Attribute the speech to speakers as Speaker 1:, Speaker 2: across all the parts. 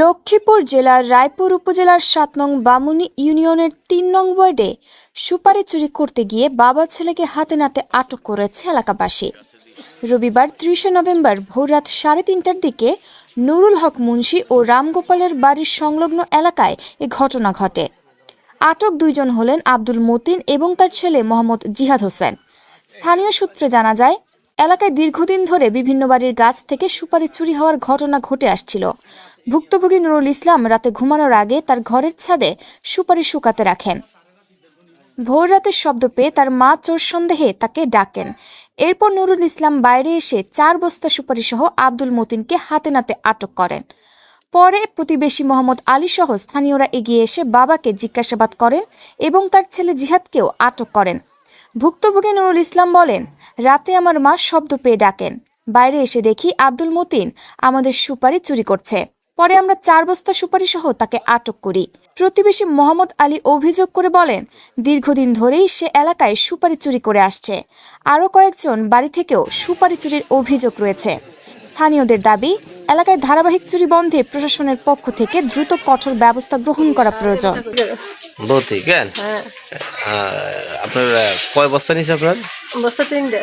Speaker 1: লক্ষ্মীপুর জেলার রায়পুর উপজেলার সাত নং বামুনি ইউনিয়নের তিন নং ওয়ার্ডে সুপারি চুরি করতে গিয়ে বাবা ছেলেকে হাতে নাতে আটক করেছে এলাকাবাসী। রবিবার ত্রিশে নভেম্বর ভোররাত সাড়ে তিনটার দিকে নুরুল হক মুন্সি ও রামগোপালের বাড়ির সংলগ্ন এলাকায় এ ঘটনা ঘটে। আটক দুইজন হলেন আব্দুল মতিন এবং তার ছেলে মোহাম্মদ জিহাদ হোসেন। স্থানীয় সূত্রে জানা যায় এলাকায় দীর্ঘদিন ধরে বিভিন্ন বাড়ির গাছ থেকে সুপারি চুরি হওয়ার ঘটনা ঘটে আসছিল। ভুক্তভোগী নুরুল ইসলাম রাতে ঘুমানোর আগে তার ঘরের ছাদে সুপারি শুকাতে রাখেন। ভোর রাতের শব্দ পেয়ে তার মা চোর সন্দেহে তাকে ডাকেন। এরপর নুরুল ইসলাম বাইরে এসে চার বস্তা সুপারি সহ আব্দুল মতিনকে হাতে নাতে আটক করেন। পরে প্রতিবেশী মোহাম্মদ আলী সহ স্থানীয়রা এগিয়ে এসে বাবাকে জিজ্ঞাসাবাদ করেন এবং তার ছেলে জিহাদকেও আটক করেন। ভুক্তভোগী নুরুল ইসলাম বলেন, রাতে আমার মা শব্দ পেয়ে ডাকেন। বাইরে এসে দেখি আব্দুল মতিন আমাদের সুপারি চুরি করছে। পরে আমরা চার বস্তা সুপারি সহ তাকে আটক করি। প্রতিবেশী মোহাম্মদ আলী অভিযোগ করে বলেন, দীর্ঘদিন ধরেই সে এলাকায় সুপারি চুরি করে আসছে। আরও কয়েকজন বাড়ি থেকেও সুপারি চুরির অভিযোগ রয়েছে। স্থানীয়দের দাবি এলাকায় ধারাবাহিক চুরি বন্ধে প্রশাসনের পক্ষ থেকে দ্রুত কঠোর ব্যবস্থা গ্রহণ করা প্রয়োজন।
Speaker 2: ভর্তি কেন?
Speaker 3: হ্যাঁ।
Speaker 2: আপনার কয় বস্তা নিছে আপনার?
Speaker 3: বস্তা তিনটে।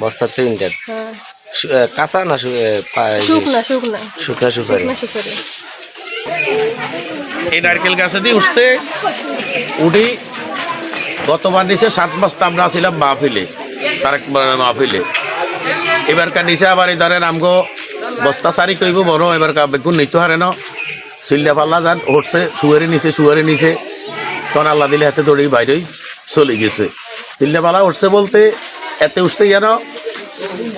Speaker 2: বস্তা তিনটে।
Speaker 3: হ্যাঁ।
Speaker 2: কাঁচা না
Speaker 3: শুকনা শুকনা।
Speaker 2: শুকনা সুপারি?
Speaker 4: এই নারকেল গাছে দিয়ে উঠছে উঠি গতবার নিচে সাত বস্তা আমরা ছিলাম মাহফিলে তারেক মাহফিলে। এবারকার নিচে আবার এই ধরেন আমগো বস্তা সারি কইব বড় এবার বেগুন নিতে হারে ন। সিল্লা পাল্লা যান, উঠছে শুয়ারে নিছে শুয়ারে নিছে। তখন আল্লাহ দিলে হাতে দড়ি বাইরেই চলে গেছে। সিল্লা পাল্লা উঠছে বলতে, এতে উঠতে যেন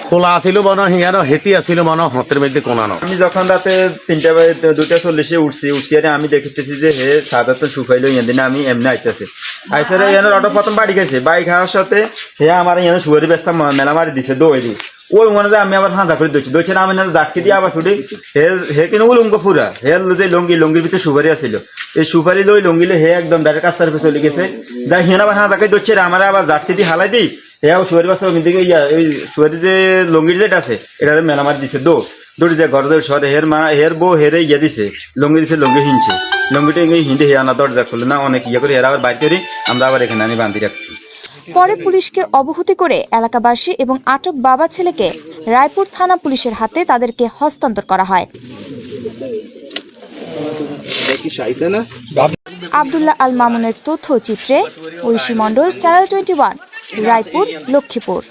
Speaker 4: খোলা আছিল মনে হিয়ানো হেতি আছিল মনে হাতের মধ্যে কোনানো
Speaker 5: আমি যখন রাতে তিনটা দুটা চল্লিশে উঠছি উঠছি আমি দেখতেছি যে হে সাদা তো শুকাইলো ইয়ান দিনে আমি এমনি আইতেছি। আইসে ইয়ানোর অটো প্রথম বাড়ি গেছে বাড়ি খাওয়ার সাথে হে আমার ইয়ানো শুয়ারি ব্যস্ত মেলা মারি দিছে দৌড়ি ওই মনে যায় আমি আবার হাঁদা করে দইছি দইছে আমি না জাটকে দিয়ে আবার ছুটি হে হে কিন্তু উলঙ্গ পুরা হে যে লঙ্গি লঙ্গির ভিতরে সুপারি আছিল। এই সুপারি লই লঙ্গিলে হে একদম ডাইরেক্ট রাস্তার চলে গেছে। যাই হিয়ান আবার হাঁদা করে দইছে আমার আবার জাটকে দিয়ে হালাই দিই দিছে। ইয়ে লঙ্গি দরজা অনেক ইয়ে করে আবার আমরা আবার এখানে রাখছি।
Speaker 1: পরে পুলিশকে অবহতি করে এলাকাবাসী এবং আটক বাবা ছেলেকে রায়পুর থানা পুলিশের হাতে তাদেরকে হস্তান্তর করা হয়। আবদুল্লাহ আল মামুনের তথ্যচিত্রে Oishi Mondal channel twenty one Raipur Lakshmipur.